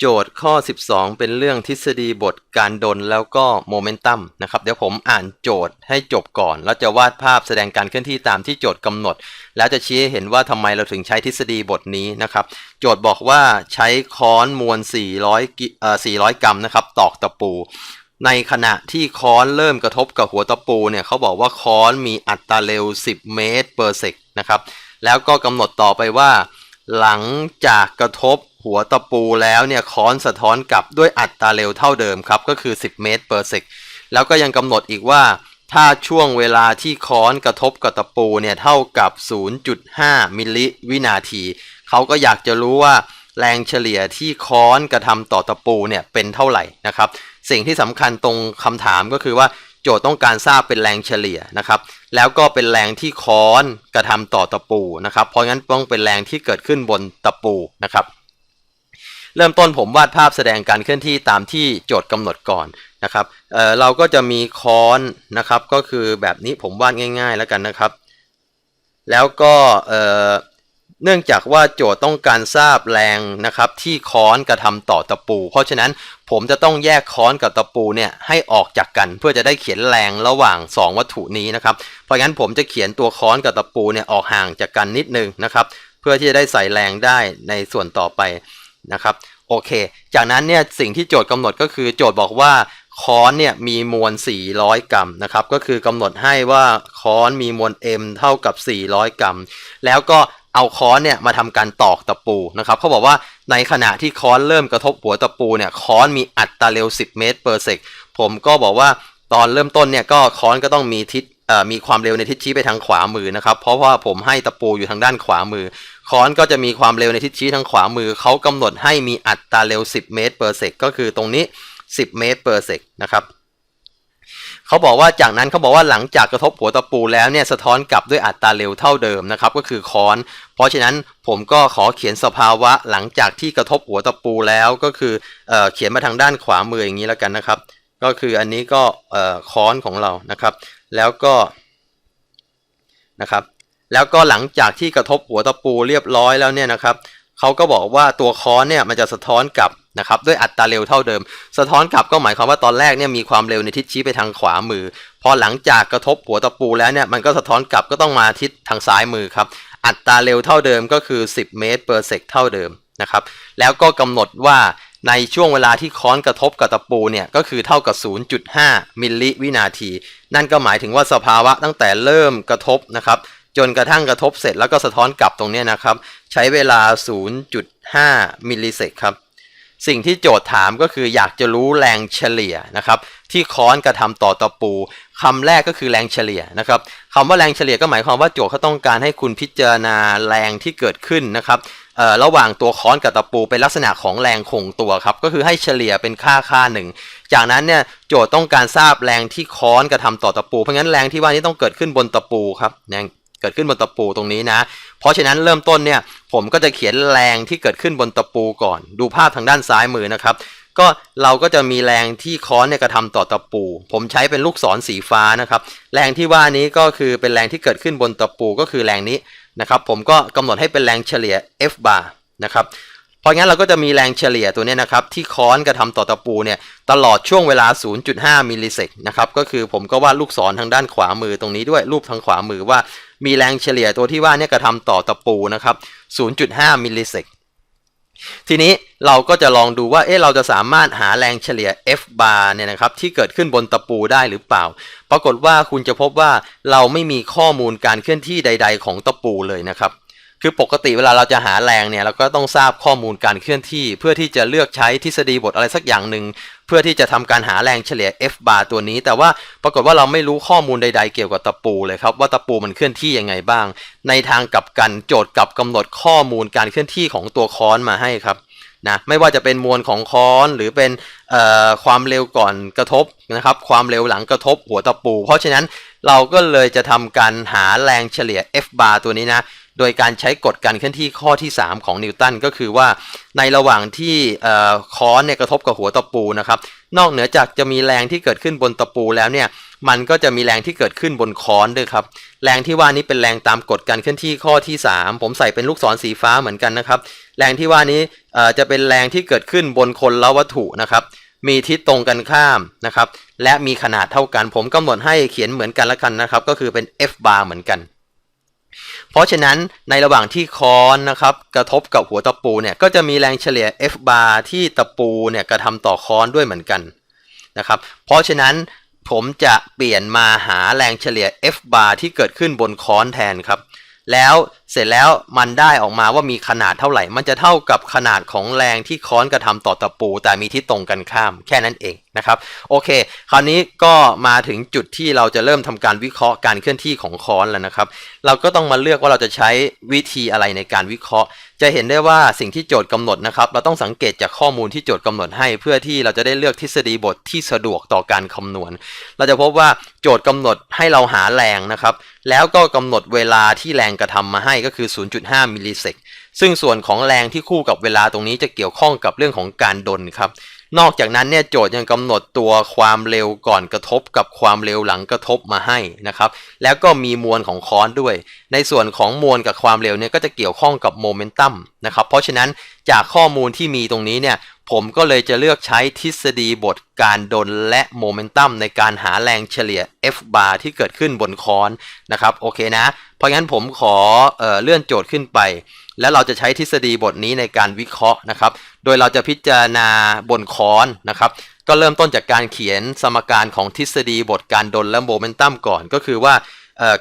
โจทย์ข้อ 12 เป็นเรื่องทฤษฎีบทการดลแล้วก็โมเมนตัมนะครับเดี๋ยวผมอ่านโจทย์ให้จบก่อน แล้วจะวาดภาพแสดงการเคลื่อนที่ตามที่โจทย์กำหนด แล้วจะชี้ให้เห็นว่าทำไมเราถึงใช้ทฤษฎีบทนี้นะครับ โจทย์บอกว่าใช้ค้อนมวล 400กิเอ่อ400 กรัมนะครับ ตอกตะปู ในขณะที่ค้อนเริ่มกระทบกับหัวตะปูเนี่ยเขาบอกว่าค้อนมีอัตราเร็ว 10 เมตรเปอร์เซกนะครับแล้วก็กำหนดต่อไปว่า หลังจากกระทบ หัวตะปูแล้วเนี่ยค้อนสะท้อนกลับด้วยอัตราเร็วเท่าเดิมครับ ก็คือ 10 เมตรเปอร์เซกแล้วก็ยังกำหนดอีกว่า ถ้าช่วงเวลาที่ค้อนกระทบกับตะปูเนี่ยเท่ากับ 0.5 มิลลิวินาที เขาก็อยากจะรู้ว่าแรงเฉลี่ยที่ค้อนกระทำต่อตะปูเนี่ยเป็นเท่าไหร่นะครับ สิ่งที่สำคัญตรงคำถามก็คือว่าโจทย์ต้องการทราบเป็นแรงเฉลี่ยนะครับ แล้วก็เป็นแรงที่ค้อนกระทำต่อตะปูนะครับ เพราะงั้นต้องเป็นแรงที่เกิดขึ้นบนตะปูนะครับ เริ่มต้นผมวาดภาพแสดงการเคลื่อนที่ตามที่โจทย์กำหนดก่อนนะครับเเราก็จะมีค้อนนะครับ ก็คือแบบนี้ผมวาดง่าย ๆ แล้วกันนะครับ แล้วก็เนื่องจากว่าโจทย์ต้องการทราบแรงนะครับ ที่ค้อนกระทำต่อตะปู เพราะฉะนั้นผมจะต้องแยกค้อนกับตะปูเนี่ยให้ออกจากกัน เพื่อจะได้เขียนแรงระหว่าง 2 วัตถุนี้นะครับ เพราะงั้นผมจะเขียนตัวค้อนกับตะปูเนี่ยออกห่างจากกันนิดนึงนะครับ เพื่อที่จะได้ใส่แรงได้ในส่วนต่อไป นะครับโอเค จากนั้นเนี่ยสิ่งที่โจทย์กำหนดก็คือโจทย์บอกว่าค้อนเนี่ยมีมวล 400 กรัมนะครับก็คือกำหนดให้ว่าค้อนมีมวล m เท่ากับ 400 กรัม แล้วก็เอาค้อนเนี่ยมาทำการตอกตะปูนะครับเขาบอกว่าในขณะที่ค้อนเริ่มกระทบหัวตะปูเนี่ยค้อนมีอัตราเร็ว 10 เมตรเปอร์เซกผมก็บอกว่าตอนเริ่มต้นเนี่ยก็ค้อนก็ต้องมีทิศ มีความเร็วในทิศชี้ไปทางขวามือนะครับ เพราะว่าผมให้ตะปูอยู่ทางด้านขวามือ ค้อนก็จะมีความเร็วในทิศชี้ทางขวามือ เขากำหนดให้มีอัตราเร็ว 10 เมตรเปอร์เซกก็คือตรงนี้ 10 เมตรเปอร์เซกนะครับเขาบอกว่าจากนั้นเขาบอกว่าหลังจากกระทบหัวตะปูแล้วเนี่ยสะท้อนกลับด้วยอัตราเร็วเท่าเดิมนะครับก็คือค้อน เพราะฉะนั้นผมก็ขอเขียนสภาวะหลังจากที่กระทบหัวตะปูแล้วก็คือเอเขียนมาทางด้านขวามืออย่างนี้แล้วกันนะครับ ก็คืออันนี้ก็ค้อนของเรานะครับ แล้วก็นะครับ แล้วก็หลังจากที่กระทบหัวตะปูเรียบร้อยแล้วเนี่ยนะครับเขาก็บอกว่าตัวค้อนเนี่ยมันจะสะท้อนกลับนะครับด้วยอัตราเร็วเท่าเดิม สะท้อนกลับก็หมายความว่าตอนแรกเนี่ยมีความเร็วในทิศชี้ไปทางขวามือ พอหลังจากกระทบหัวตะปูแล้วเนี่ยมันก็สะท้อนกลับก็ต้องมาทิศทางซ้ายมือครับอัตราเร็วเท่าเดิมก็คือ 10 เมตรเปอร์เซกเท่าเดิมนะครับแล้วก็กำหนดว่า ในช่วงเวลาที่ค้อนกระทบกับตะปูเนี่ยก็คือเท่ากับ 0.5 มิลลิวินาที นั่นก็หมายถึงว่าสภาวะตั้งแต่เริ่มกระทบนะครับจนกระทั่งกระทบเสร็จแล้วก็สะท้อนกลับตรงนี้นะครับ ใช้เวลา 0.5 มิลลิเซกครับ สิ่งที่โจทย์ถามก็คืออยากจะรู้แรงเฉลี่ยนะครับที่ค้อนกระทำต่อตะปูคำแรกก็คือแรงเฉลี่ยนะครับคำว่าแรงเฉลี่ยก็หมายความว่าโจทย์เขาต้องการให้คุณพิจารณาแรงที่เกิดขึ้นนะครับ ระหว่างตัวค้อนกับตะปูเป็นลักษณะของแรงคงตัวครับ ก็คือให้เฉลี่ยเป็นค่าค่าหนึ่ง จากนั้นเนี่ยโจทย์ต้องการทราบแรงที่ค้อนกระทำต่อตะปู เพราะงั้นแรงที่ว่านี้ต้องเกิดขึ้นบนตะปูครับเกิดขึ้นบนตะปูตรงนี้นะ เพราะฉะนั้นเริ่มต้นเนี่ยผมก็จะเขียนแรงที่เกิดขึ้นบนตะปูก่อน ดูภาพทางด้านซ้ายมือนะครับ ก็เราก็จะมีแรงที่ค้อนเนี่ยกระทำต่อตะปู ผมใช้เป็นลูกศรสีฟ้านะครับ แรงที่ว่านี้ก็คือเป็นแรงที่เกิดขึ้นบนตะปูก็คือแรงนี้ นะครับผมก็กำหนดให้เป็นแรงเฉลี่ย F bar นะครับราะงั้นเราก็จะมีแรงเฉลี่ยตัวนี้นะครับที่ค้อนกระทำต่อตะปูเนี่ยตลอดช่วงเวลา 0.5 มิลลิเซกนะครับก็คือผมก็วาดลูกศรทางด้านขวามือตรงนี้ด้วยรูปทางขวามือว่ามีแรงเฉลี่ยตัวที่ว่าเนี่ยกระทำต่อตะปูนะครับ 0.5 มิลลิเซกทีนี้ เราก็จะลองดูว่าเอ๊ะเราจะสามารถหาแรงเฉลี่ย F bar เนี่ยนะครับที่เกิดขึ้นบนตะปูได้หรือเปล่า ปรากฏว่าคุณจะพบว่าเราไม่มีข้อมูลการเคลื่อนที่ใด ๆ ของตะปูเลยนะครับคือปกติเวลาเราจะหาแรงเนี่ยเราก็ต้องทราบข้อมูลการเคลื่อนที่ เพื่อที่จะเลือกใช้ทฤษฎีบทอะไรสักอย่างหนึ่งเพื่อที่จะทำการหาแรงเฉลี่ย F bar ตัวนี้ แต่ว่าปรากฏว่าเราไม่รู้ข้อมูลใด ๆ เกี่ยวกับตะปูเลยครับว่าตะปูมันเคลื่อนที่ยังไงบ้าง ในทางกลับกันโจทย์กับกำหนดข้อมูลการเคลื่อนที่ของตัวค้อนมาให้ครับ นะไม่ว่าจะเป็นมวลของค้อนหรือเป็นความเร็วก่อนกระทบนะครับความเร็วหลังกระทบหัวตะปู เพราะฉะนั้นเราก็เลยจะทำการหาแรงเฉลี่ย F bar ตัวนี้นะโดยการใช้กฎการเคลื่อนที่ข้อที่ 3 ของนิวตันก็คือว่าในระหว่างที่ค้อนเนี่ยกระทบกับหัวตะปูนะครับนอกเหนือจากจะมีแรงที่เกิดขึ้นบนตะปูแล้วเนี่ย มันก็จะมีแรงที่เกิดขึ้นบนค้อนด้วยครับ แรงที่ว่านี้เป็นแรงตามกฎการเคลื่อนที่ข้อที่ 3 ผมใส่เป็นลูกศรสีฟ้าเหมือนกันนะครับ แรงที่ว่านี้จะเป็นแรงที่เกิดขึ้นบนคนละวัตถุนะครับ มีทิศตรงกันข้ามนะครับ และมีขนาดเท่ากัน ผมกำหนดให้เขียนเหมือนกันละกันนะครับ ก็คือเป็น F bar เหมือนกัน เพราะฉะนั้นในระหว่างที่ค้อนนะครับกระทบกับหัวตะปูเนี่ยก็จะมีแรงเฉลี่ย F bar ที่ตะปูเนี่ยกระทำต่อค้อนด้วยเหมือนกันนะครับ เพราะฉะนั้น ผมจะเปลี่ยนมาหาแรงเฉลี่ย F bar ที่เกิดขึ้นบนค้อนแทนครับ แล้วเสร็จแล้วมันได้ออกมาว่ามีขนาดเท่าไหร่ มันจะเท่ากับขนาดของแรงที่ค้อนกระทำต่อตะปู แต่มีที่ตรงกันข้ามแค่นั้นเองนะครับโอเค คราวนี้ก็มาถึงจุดที่เราจะเริ่มทำการวิเคราะห์การเคลื่อนที่ของค้อนแล้วนะครับ เราก็ต้องมาเลือกว่าเราจะใช้วิธีอะไรในการวิเคราะห์ จะเห็นได้ว่าสิ่งที่โจทย์กำหนดนะครับ เราต้องสังเกตจากข้อมูลที่โจทย์กำหนดให้ เพื่อที่เราจะได้เลือกทฤษฎีบทที่สะดวกต่อการคำนวณ เราจะพบว่าโจทย์กำหนดให้เราหาแรงนะครับ แล้วก็กำหนดเวลาที่แรงกระทำมาให้ก็คือ 0.5 มิลลิเซกซึ่งส่วนของแรงที่คู่กับเวลาตรงนี้จะเกี่ยวข้องกับเรื่องของการดนครับ นอกจากนั้นเนี่ยโจทย์ยังกำหนดตัวความเร็วก่อนกระทบกับความเร็วหลังกระทบมาให้นะครับ แล้วก็มีมวลของค้อนด้วย ในส่วนของมวลกับความเร็วเนี่ยก็จะเกี่ยวข้องกับโมเมนตัมนะครับ เพราะฉะนั้นจากข้อมูลที่มีตรงนี้เนี่ย ผมก็เลยจะเลือกใช้ทฤษฎีบทการดนและโมเมนตัมในการหาแรงเฉลี่ย F bar ที่เกิดขึ้นบนคอนนะครับโอเคนะ เพราะงั้นผมขอเออเลื่อนโจทย์ขึ้นไป แล้วเราจะใช้ทฤษฎีบทนี้ในการวิเคราะห์นะครับ โดยเราจะพิจารณาบนคอนนะครับ ก็เริ่มต้นจากการเขียนสมการของทฤษฎีบทการดนและโมเมนตัมก่อนก็คือว่า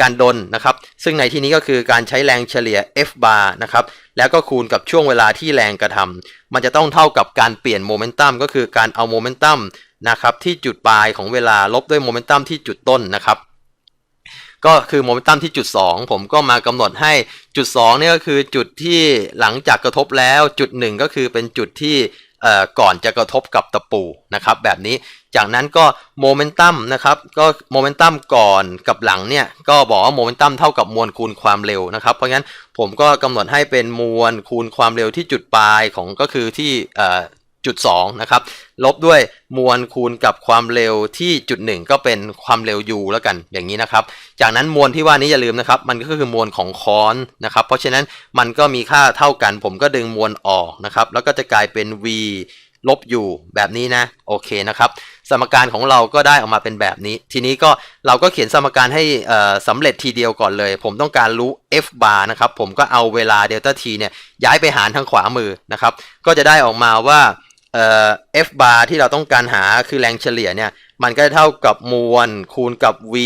การดนนะครับ ซึ่งในที่นี้ก็คือการใช้แรงเฉลี่ย F bar นะครับ แล้วก็คูณกับช่วงเวลาที่แรงกระทำมันจะต้องเท่ากับการเปลี่ยนโมเมนตัมก็คือการเอาโมเมนตัมนะครับที่จุดปลายของเวลาลบด้วยโมเมนตัมที่จุดต้นนะครับ ก็คือโมเมนตัมที่จุด 2 ผมก็มากำหนดให้จุด2เนี่ยก็คือจุดที่หลังจากกระทบแล้วจุด 1 ก็คือเป็นจุดที่ก่อนจะกระทบกับตะปูนะครับ แบบนี้ จากนั้นก็โมเมนตัมนะครับก็โมเมนตัมก่อนกับหลังเนี่ยก็บอกว่าโมเมนตัมเท่ากับมวลคูณความเร็วนะครับ เพราะงั้นผมก็กำหนดให้เป็นมวลคูณความเร็วที่จุดปลายของก็คือที่จุด2นะครับลบด้วยมวลคูณกับความเร็วที่จุด 1 ก็เป็นความเร็ว u แล้วกันอย่างนี้นะครับ จากนั้นมวลที่ว่านี้อย่าลืมนะครับ มันก็คือมวลของค้อนนะครับ เพราะฉะนั้นมันก็มีค่าเท่ากัน ผมก็ดึงมวลออกนะครับ แล้วก็จะกลายเป็น v ลบ u แบบนี้นะโอเคนะครับ สมการของเราก็ได้ออกมาเป็นแบบนี้ ทีนี้ก็เราก็เขียนสมการให้สำเร็จทีเดียวก่อนเลย ผมต้องการรู้ f bar นะครับผมก็เอาเวลาเดลต้า t เนี่ยย้ายไปหารทางขวามือนะครับ ก็จะได้ออกมาว่าเอ่อ f bar ที่เราต้องการหาคือแรงเฉลี่ยเนี่ย มันก็เท่ากับมวลคูณกับ v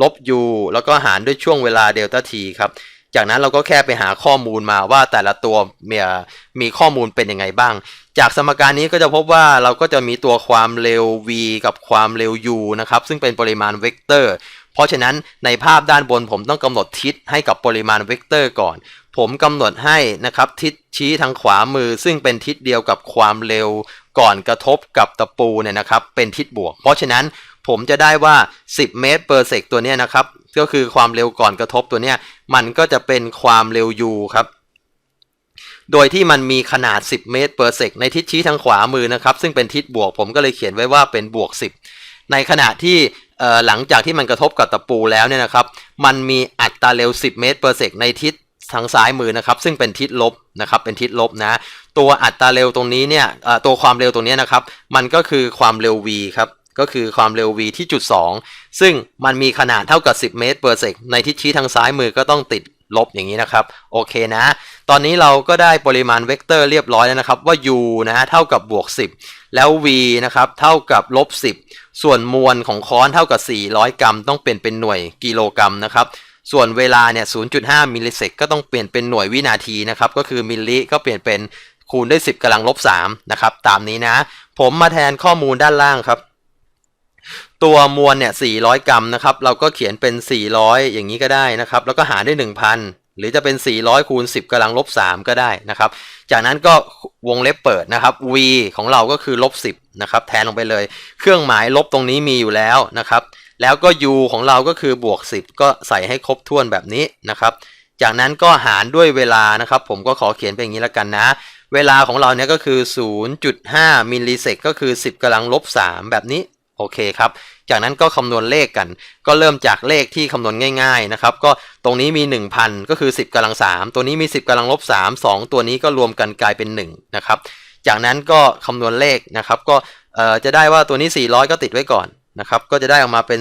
ลบ u แล้วก็หารด้วยช่วงเวลาเดลต้า t ครับ จากนั้นเราก็แค่ไปหาข้อมูลมาว่าแต่ละตัวมีมีข้อมูลเป็นยังไงบ้าง จากสมการนี้ก็จะพบว่าเราก็จะมีตัวความเร็ว v กับความเร็ว u นะครับ ซึ่งเป็นปริมาณเวกเตอร์ เพราะฉะนั้นในภาพด้านบนผมต้องกำหนดทิศให้กับปริมาณเวกเตอร์ก่อน ผมกำหนดให้นะครับทิศชี้ทางขวามือ ซึ่งเป็นทิศเดียวกับความเร็วก่อนกระทบกับตะปูเนี่ยนะครับ เป็นทิศบวก เพราะฉะนั้น ผมจะได้ว่า 10 เมตรเปอร์เซกตัวเนี้ยนะครับ ก็คือความเร็วก่อนกระทบตัวเนี้ยมันก็จะเป็นความเร็ว u ครับ โดยที่มันมีขนาด 10 เมตรเปอร์เซกในทิศชี้ทางขวามือนะครับ ซึ่งเป็นทิศบวก ผมก็เลยเขียนไว้ว่าเป็นบวก 10 ในขณะที่หลังจากที่มันกระทบกับตะปูแล้วเนี่ยนะครับ มันมีอัตราเร็ว 10 เมตรเปอร์เซกในทิศทางซ้ายมือนะครับ ซึ่งเป็นทิศลบนะครับ เป็นทิศลบนะ ตัวอัตราเร็วตรงนี้เนี่ยตัวความเร็วตรงนี้นะครับ มันก็คือความเร็ว v ครับ ก็คือความเร็ว v ที่จุด 2 ซึ่งมันมีขนาดเท่ากับ 10 เมตรเปอร์เซกในทิศชี้ทางซ้ายมือก็ต้องติดลบอย่างนี้นะครับ โอเคนะ ตอนนี้เราก็ได้ปริมาณเวกเตอร์เรียบร้อยแล้วนะครับ ว่า u นะฮะเท่ากับบวก 10 แล้ว v นะครับเท่ากับลบ 10 ส่วนมวลของค้อนเท่ากับ 400 กรัม ต้องเปลี่ยนเป็นหน่วยกิโลกรัมนะครับส่วนเวลาเนี่ย 0.5 มิลลิเซกก็ต้องเปลี่ยนเป็นหน่วยวินาทีนะครับ ก็คือมิลลิก็เปลี่ยนเป็นคูณด้วย 10กำลังลบ3นะครับ ตามนี้นะ ผมมาแทนข้อมูลด้านล่างครับ ตัวมวลเนี่ย400 กรัมนะครับ เราก็เขียนเป็น 400 อย่างนี้ก็ได้นะครับ แล้วก็หารด้วย 1,000 หรือจะเป็น 400คูณ10กำลังลบ3ก็ได้นะครับ จากนั้นก็วงเล็บเปิดนะครับ v ของเราก็คือลบ10นะครับ แทนลงไปเลย เครื่องหมายลบตรงนี้มีอยู่แล้วนะครับ แล้วก็ u ของเราก็คือบวก 10 ก็ใส่ให้ครบถ้วนแบบนี้นะครับ จากนั้นก็หารด้วยเวลานะครับ ผมก็ขอเขียนเป็นอย่างนี้แล้วกันนะเวลาของเราเนี่ยก็คือ 0.5 มิลลิเซกก็คือ 10กำลังลบ3แบบนี้ โอเคครับ จากนั้นก็คำนวณเลขกัน ก็เริ่มจากเลขที่คำนวณง่ายๆนะครับ ก็ตรงนี้มี 1000 ก็คือ 10กำลัง 3 ตัวนี้มี 10กำลังลบ 3 2 ตัวนี้ก็รวมกันกลายเป็น 1 นะครับ จากนั้นก็คำนวณเลขนะครับ ก็จะได้ว่าตัวนี้ 400 ก็ติดไว้ก่อนนะครับ ก็จะได้ออกมาเป็น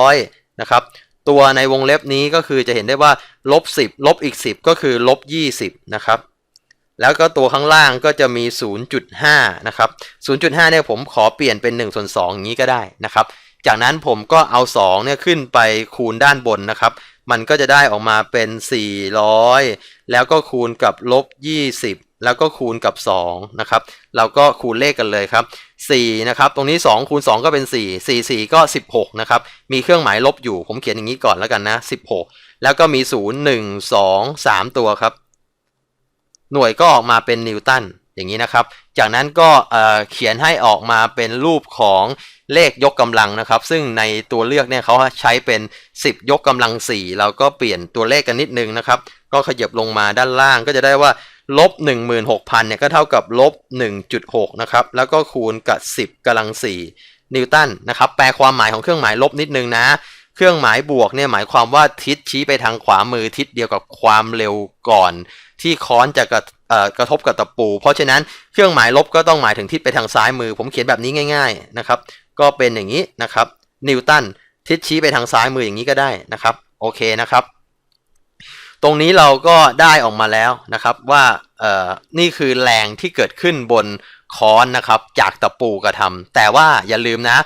400 นะครับ ตัวในวงเล็บนี้ก็คือจะเห็นได้ว่าลบ10ลบอีก 10 ก็คือลบ20 นะครับ แล้วก็ตัวข้างล่างก็จะมี 0.5 นะครับ 0.5 เนี่ยผมขอเปลี่ยนเป็น1ส่วน2อย่างนี้ก็ได้นะครับ จากนั้นผมก็เอา2เนี่ยขึ้นไปคูณด้านบนนะครับ มันก็จะได้ออกมาเป็น 400 แล้วก็คูณกับลบ 20 แล้วก็คูณกับ2นะครับ เราก็คูณเลขกันเลยครับ4นะครับ ตรงนี้ 2 คูณ 2 ก็เป็น 4 4 4 ก็ 16 นะครับ มีเครื่องหมายลบอยู่ ผมเขียนอย่างนี้ก่อนแล้วกันนะ 16 แล้วก็มี 0 1 2 3 ตัวครับ หน่วยก็ออกมาเป็นนิวตันอย่างนี้นะครับ จากนั้นก็เขียนให้ออกมาเป็นรูปของเลขยกกำลังนะครับ ซึ่งในตัวเลือกเนี่ยเขาใช้เป็น 10 ยกกำลัง 4 เราก็เปลี่ยนตัวเลขกันนิดนึงนะครับ ก็ขยับลงมาด้านล่างก็จะได้ว่าลบ16,000เนี่ยก็เท่ากับลบ1.6นะครับแล้วก็คูณกับ 10กำลัง4นิวตันนะครับ แปลความหมายของเครื่องหมายลบนิดนึงนะ เครื่องหมายบวกเนี่ยหมายความว่าทิศชี้ไปทางขวามือทิศเดียวกับความเร็วก่อน ที่ค้อนจะกระกระทบกับตะปู เพราะฉะนั้นเครื่องหมายลบก็ต้องหมายถึงทิศไปทางซ้ายมือ ผมเขียนแบบนี้ง่าย ๆนะครับ ก็เป็นอย่างนี้นะครับนิวตันทิศชี้ไปทางซ้ายมืออย่างนี้ก็ได้นะครับโอเคนะครับ ตรงนี้เราก็ได้ออกมาแล้วนะครับว่านี่คือแรงที่เกิดขึ้นบนค้อนนะครับจากตะปูกระทำแต่ว่าอย่าลืมนะ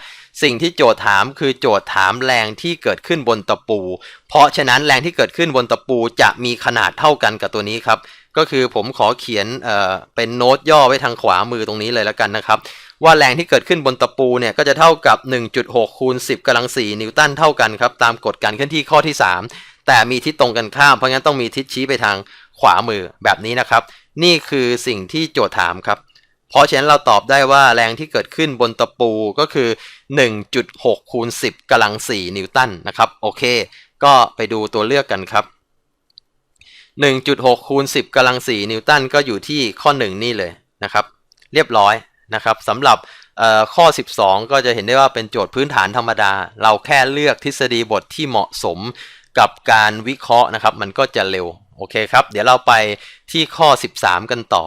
สิ่งที่โจทย์ถามคือโจทย์ถามแรงที่เกิดขึ้นบนตะปู เพราะฉะนั้นแรงที่เกิดขึ้นบนตะปูจะมีขนาดเท่ากันกับตัวนี้ครับ ก็คือผมขอเขียนเอ่อเป็นโน้ตย่อไว้ทางขวามือตรงนี้เลยแล้วกันนะครับ ว่าแรงที่เกิดขึ้นบนตะปูเนี่ยก็จะเท่ากับ 1.6คูณ10กำลัง4นิวตันเท่ากันครับตามกฎการเคลื่อนที่ข้อที่ 3 แต่มีทิศตรงกันข้ามเพราะงั้นต้องมีทิศชี้ไปทางขวามือแบบนี้นะครับ นี่คือสิ่งที่โจทย์ถามครับ เพราะฉะนั้นเราตอบได้ว่าแรงที่เกิดขึ้นบนตะปูก็คือ 1.6คูณ10กำลัง 4 นิวตันนะครับ โอเค ก็ไปดูตัวเลือกกันครับ 1.6คูณ10กำลัง 4 นิวตันก็อยู่ที่ข้อ 1 นี่เลยนะครับ เรียบร้อยนะครับสำหรับเอ่อข้อ 12 ก็จะเห็นได้ว่าเป็นโจทย์พื้นฐานธรรมดา เราแค่เลือกทฤษฎีบทที่เหมาะสมกับการวิเคราะห์นะครับ มันก็จะเร็ว โอเคครับ เดี๋ยวเราไปที่ข้อ 13 กันต่อ